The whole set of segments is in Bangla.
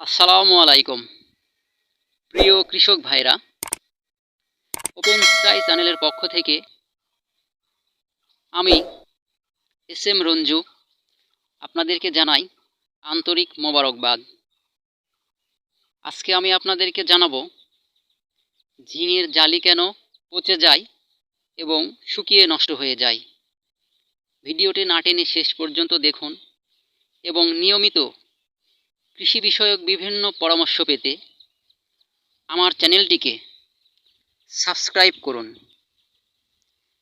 আসসালামু আলাইকুম। প্রিয় কৃষক ভাইরা ওপেন স্কাই চ্যানেলের পক্ষ থেকে আমি এস এম রঞ্জু আপনাদেরকে জানাই আন্তরিক মোবারকবাদ। আজকে আমি আপনাদেরকে জানাব ঝিঙের জালি কেন পচে যায় এবং শুকিয়ে নষ্ট হয়ে যায়। ভিডিওটি না টেনে শেষ পর্যন্ত দেখুন এবং নিয়মিত কৃষি বিষয়ক বিভিন্ন পরামর্শ পেতে আমার চ্যানেলটিকে সাবস্ক্রাইব করুন।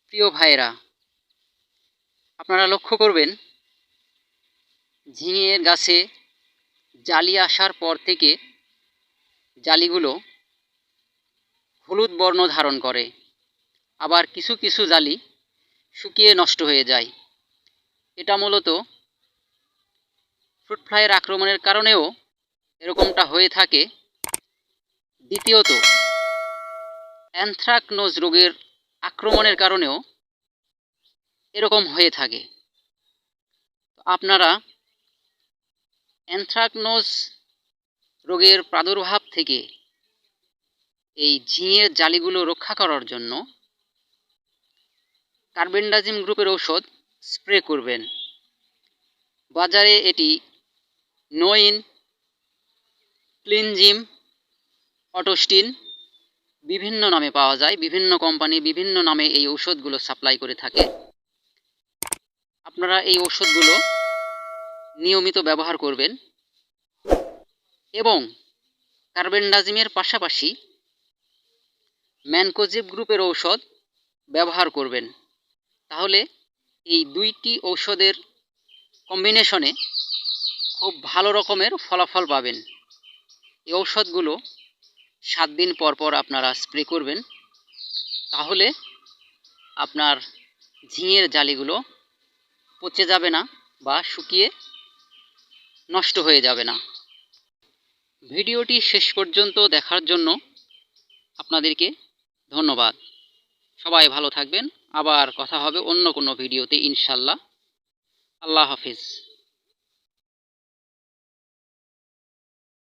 প্রিয় ভাইয়েরা, আপনারা লক্ষ্য করবেন, ঝিঙের গাছে জালি আসার পর থেকে জালিগুলো হলুদ বর্ণ ধারণ করে। আবার কিছু কিছু জালি শুকিয়ে নষ্ট হয়ে যায়। এটা মূলত ফ্রুট ফ্লাইয়ের আক্রমণের কারণেও এরকমটা হয়ে থাকে। দ্বিতীয়ত, অ্যানথ্রাকনোজ রোগের আক্রমণের কারণেও এরকম হয়ে থাকে। আপনারা অ্যানথ্রাকনোজ রোগের প্রাদুর্ভাব থেকে এই ঝিঙের জালিগুলো রক্ষা করার জন্য কার্বেন্ডাজিম গ্রুপের ঔষধ স্প্রে করবেন। বাজারে এটি নোইন, ক্লিনজিম, অটোস্টিন বিভিন্ন নামে পাওয়া যায়, বিভিন্ন কোম্পানি বিভিন্ন নামে এই ঔষধগুলো সাপ্লাই করে থাকে। আপনারা এই ঔষধগুলো নিয়মিত ব্যবহার করবেন এবং কার্বেন্ডাজিমের পাশাপাশি ম্যানকোজিব গ্রুপের ঔষধ ব্যবহার করবেন। তাহলে এই দুইটি ঔষধের কম্বিনেশনে খুব ভালো রকমের ফলাফল পাবেন। এই ঔষধগুলো সাত দিন পর পর আপনারা স্প্রে করবেন। তাহলে আপনার ঝিঙের জালিগুলো পচে যাবে না বা শুকিয়ে নষ্ট হয়ে যাবে না। ভিডিওটি শেষ পর্যন্ত দেখার জন্য আপনাদেরকে ধন্যবাদ। সবাই ভালো থাকবেন। আবার কথা হবে অন্য কোনো ভিডিওতে ইনশাল্লাহ আল্লাহ হাফিজ।